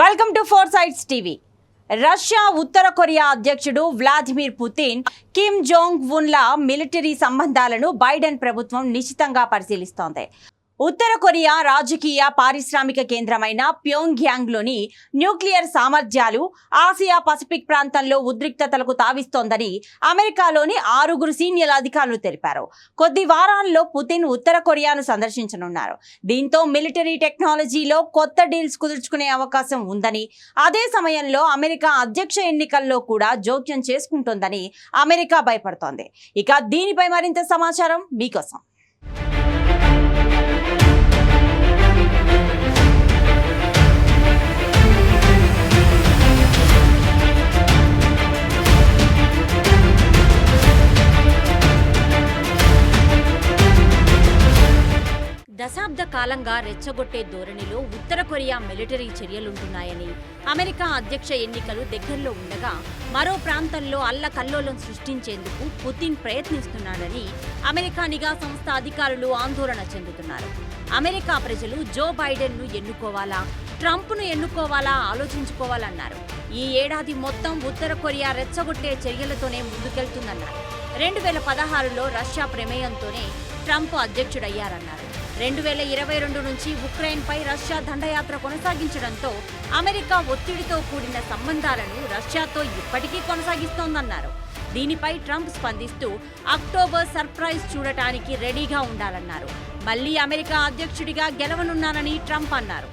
Welcome to four sides TV. Russia Uttara Korea అధ్యక్షుడు Vladimir Putin Kim Jong ఉన్ల military సంబంధాలను Biden ప్రభుత్వం నిశితంగా పరిశీలిస్తోంది. ఉత్తర కొరియా రాజకీయ పారిశ్రామిక కేంద్రమైన ప్యోంగ్యాంగ్లోని న్యూక్లియర్ సామర్థ్యాలు ఆసియా పసిఫిక్ ప్రాంతంలో ఉద్రిక్తతలకు తావిస్తోందని అమెరికాలోని ఆరుగురు సీనియర్ అధికారులు తెలిపారు. కొద్ది వారాల్లో పుతిన్ ఉత్తర కొరియాను సందర్శించనున్నారు. దీంతో మిలిటరీ టెక్నాలజీలో కొత్త డీల్స్ కుదుర్చుకునే అవకాశం ఉందని అదే సమయంలో అమెరికా అధ్యక్ష ఎన్నికల్లో కూడా జోక్యం చేసుకుంటోందని అమెరికా భయపడుతోంది. ఇక దీనిపై మరింత సమాచారం మీకోసం. దశాబ్ద కాలంగా రెచ్చగొట్టే ధోరణిలో ఉత్తర కొరియా మిలిటరీ చర్యలుంటున్నాయని అమెరికా అధ్యక్ష ఎన్నికలు దగ్గరలో ఉండగా మరో ప్రాంతంలో అల్లకల్లోలం సృష్టించేందుకు పుతిన్ ప్రయత్నిస్తున్నాడని అమెరికా నిఘా సంస్థ అధికారులు ఆందోళన చెందుతున్నారు. అమెరికా ప్రజలు జో బైడెన్ను ఎన్నుకోవాలా ట్రంప్ను ఎన్నుకోవాలా ఆలోచించుకోవాలన్నారు. ఈ ఏడాది మొత్తం ఉత్తర కొరియా రెచ్చగొట్టే చర్యలతోనే ముందుకెళ్తుందన్నారు. రెండు వేల పదహారులో రష్యా ప్రమేయంతోనే ట్రంప్ అధ్యక్షుడయ్యారన్నారు. రెండు వేల ఇరవై రెండు నుంచి ఉక్రెయిన్పై రష్యా దండయాత్ర కొనసాగించడంతో అమెరికా ఒత్తిడితో కూడిన సంబంధాలను రష్యాతో ఇప్పటికీ కొనసాగిస్తోందన్నారు. దీనిపై ట్రంప్ స్పందిస్తూ అక్టోబర్ సర్ప్రైజ్ చూడటానికి రెడీగా ఉండాలన్నారు. మళ్ళీ అమెరికా అధ్యక్షుడిగా గెలవనున్నానని ట్రంప్ అన్నారు.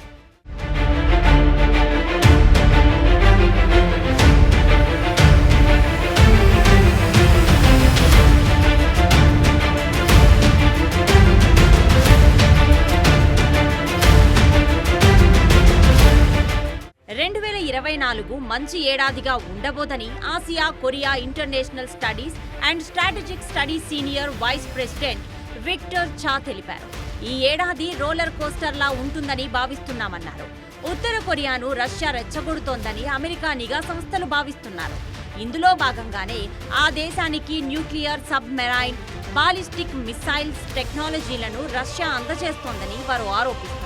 ఇరవై నాలుగు మంచి ఏడాదిగా ఉండబోదని Asia Korea international studies and strategic studies senior vice president Victor Cha తెలిపారు. ఈ ఏడాది రోలర్ కోస్టర్లా ఉంటుందని భావిస్తున్నామన్నారు. ఉత్తర కొరియాను రష్యా రెచ్చగొడుతోందని అమెరికా నిఘా సంస్థలు భావిస్తున్నారు. ఇందులో భాగంగానే ఆ దేశానికి nuclear submarine ballistic missiles టెక్నాలజీలను రష్యా అందజేస్తోందని వారు ఆరోపిస్తారు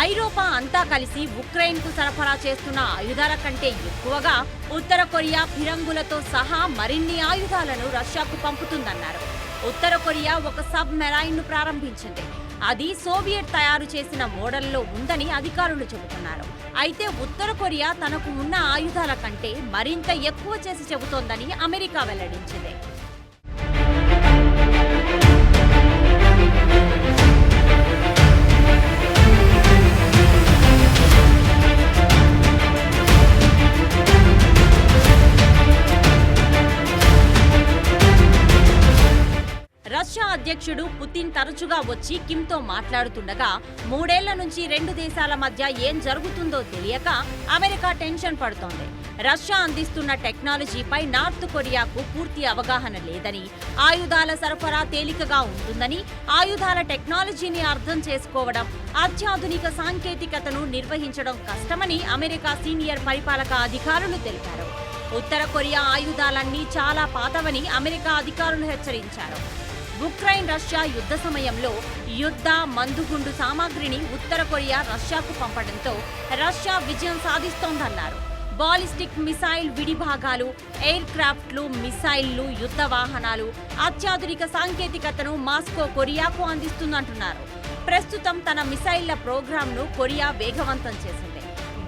ఐరోపా అంతా కలిసి ఉక్రెయిన్కు సరఫరా చేస్తున్న ఆయుధాల కంటే ఎక్కువగా ఉత్తర కొరియా ఫిరంగులతో సహా మరిన్ని ఆయుధాలను రష్యాకు పంపుతుందన్నారు. ఉత్తర కొరియా ఒక సబ్ మెరైన్ను ప్రారంభించింది. అది సోవియట్ తయారు చేసిన మోడల్లో ఉందని అధికారులు చెబుతున్నారు. అయితే ఉత్తర కొరియా తనకు ఉన్న ఆయుధాల కంటే మరింత ఎక్కువ చేసి చెబుతోందని అమెరికా వెల్లడించింది. రష్యా అధ్యక్షుడు పుతిన్ తరచుగా వచ్చి కిమ్తో మాట్లాడుతుండగా మూడేళ్ళ నుంచి రెండు దేశాల మధ్య ఏం జరుగుతుందో తెలియక అమెరికా టెన్షన్ పడుతోంది. రష్యా అందిస్తున్న టెక్నాలజీపై నార్త్ కొరియాకు పూర్తి అవగాహన లేదని ఆయుధాల సరఫరా తేలికగా ఉంటుందని ఆయుధాల టెక్నాలజీని అర్థం చేసుకోవడం అత్యాధునిక సాంకేతికతను నిర్వహించడం కష్టమని అమెరికా సీనియర్ పరిపాలక అధికారులు తెలిపారు. ఉత్తర కొరియా ఆయుధాలన్నీ చాలా పాతవని అమెరికా అధికారులు హెచ్చరించారు. ఉక్రెయిన్ రష్యా యుద్ధ సమయంలో యుద్ధ మందుగుండు సామాగ్రిని ఉత్తర కొరియా రష్యాకు పంపడంతో రష్యా విజయం సాధిస్తోందన్నారు. బాలిస్టిక్ మిసైల్ విడిభాగాలు ఎయిర్ క్రాఫ్ట్లు మిసైళ్ళు యుద్ధ వాహనాలు అత్యాధునిక సాంకేతికతను మాస్కో కొరియాకు అందిస్తుందంటున్నారు. ప్రస్తుతం తన మిసైళ్ళ ప్రోగ్రాంను కొరియా వేగవంతం చేసింది.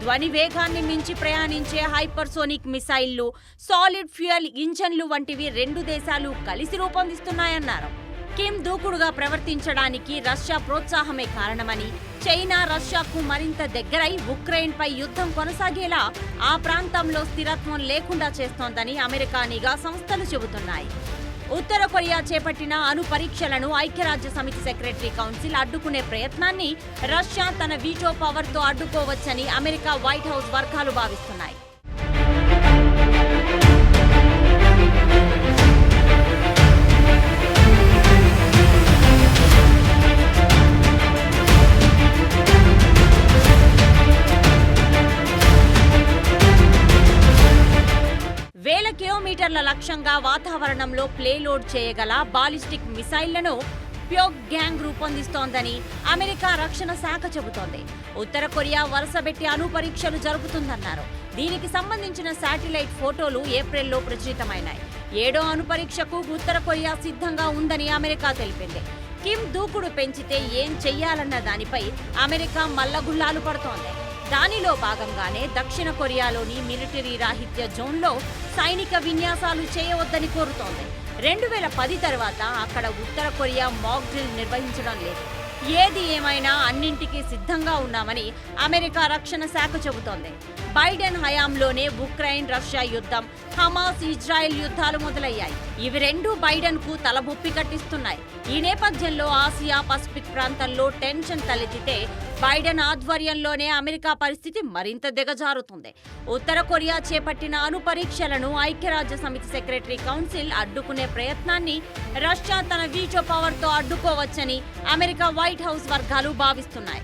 ధ్వని వేగాన్ని మించి ప్రయాణించే హైపర్సోనిక్ మిసైళ్ళు సాలిడ్ ఫ్యూయల్ ఇంజన్లు వంటివి రెండు దేశాలు కలిసి రూపొందిస్తున్నాయన్నారు. కిమ్ దూకుడుగా ప్రవర్తించడానికి రష్యా ప్రోత్సాహమే కారణమని చైనా రష్యాకు మరింత దగ్గరై ఉక్రెయిన్పై యుద్ధం కొనసాగేలా ఆ ప్రాంతంలో స్థిరత్వం లేకుండా చేస్తోందని అమెరికా నిఘా సంస్థలు చెబుతున్నాయి. ఉత్తర కొరియా చేపట్టిన అణు పరీక్షలను ఐక్యరాజ్య సమితి సెక్రటరీ కౌన్సిల్ అడ్డుకునే ప్రయత్నాన్ని రష్యా తన వీటో పవర్తో అడ్డుకోవచ్చని అమెరికా వైట్ హౌస్ వర్గాలు భావిస్తున్నాయి. లక్ష్యంగా వాతావరణంలో ప్లేలోడ్ చేయగల బాలిస్టిక్ మిసైళ్ళను ప్యోగ్ గ్యాంగ్ రూపొందిస్తోందని అమెరికా రక్షణ శాఖ చెబుతోంది. ఉత్తర కొరియా వరుసబెట్టి అణు పరీక్షలు జరుపుతుందన్నారు దీనికి సంబంధించిన శాటిలైట్ ఫోటోలు ఏప్రిల్లో ప్రచురితమైనాయి. ఏడో అణు పరీక్షకు ఉత్తర కొరియా సిద్ధంగా ఉందని అమెరికా తెలిపింది. కిమ్ దూకుడు పెంచితే ఏం చెయ్యాలన్న దానిపై అమెరికా మల్లగుల్లాలు పడుతోంది. దానిలో భాగంగానే దక్షిణ కొరియాలోని మిలిటరీ రాహిత్య జోన్లో సైనిక విన్యాసాలు చేయవద్దని కోరుతోంది. రెండు వేల పది తర్వాత అక్కడ ఉత్తర కొరియా మాక్ డ్రిల్ నిర్వహించడం లేదు. ఏది ఏమైనా అన్నింటికీ సిద్ధంగా ఉన్నామని అమెరికా రక్షణ శాఖ చెబుతోంది. బైడెన్ హయాంలోనే ఉక్రెయిన్ రష్యా యుద్ధం హమాస్ ఇజ్రాయెల్ యుద్ధాలు మొదలయ్యాయి. ఇవి రెండు బైడెన్కు తలబొప్పి కట్టిస్తున్నాయి. ఈ నేపథ్యంలో ఆసియా పసిఫిక్ ప్రాంతంలో టెన్షన్ తలెత్తితే బైడెన్ ఆధ్వర్యంలోనే అమెరికా పరిస్థితి మరింత దిగజారుతుంది. ఉత్తర కొరియా చేపట్టిన అణు పరీక్షలను ఐక్యరాజ్య సమితి సెక్రటరీ కౌన్సిల్ అడ్డుకునే ప్రయత్నాన్ని రష్యా తన వీటో పవర్తో అడ్డుకోవచ్చని అమెరికా వైట్ హౌస్ వర్గాలు భావిస్తున్నాయి.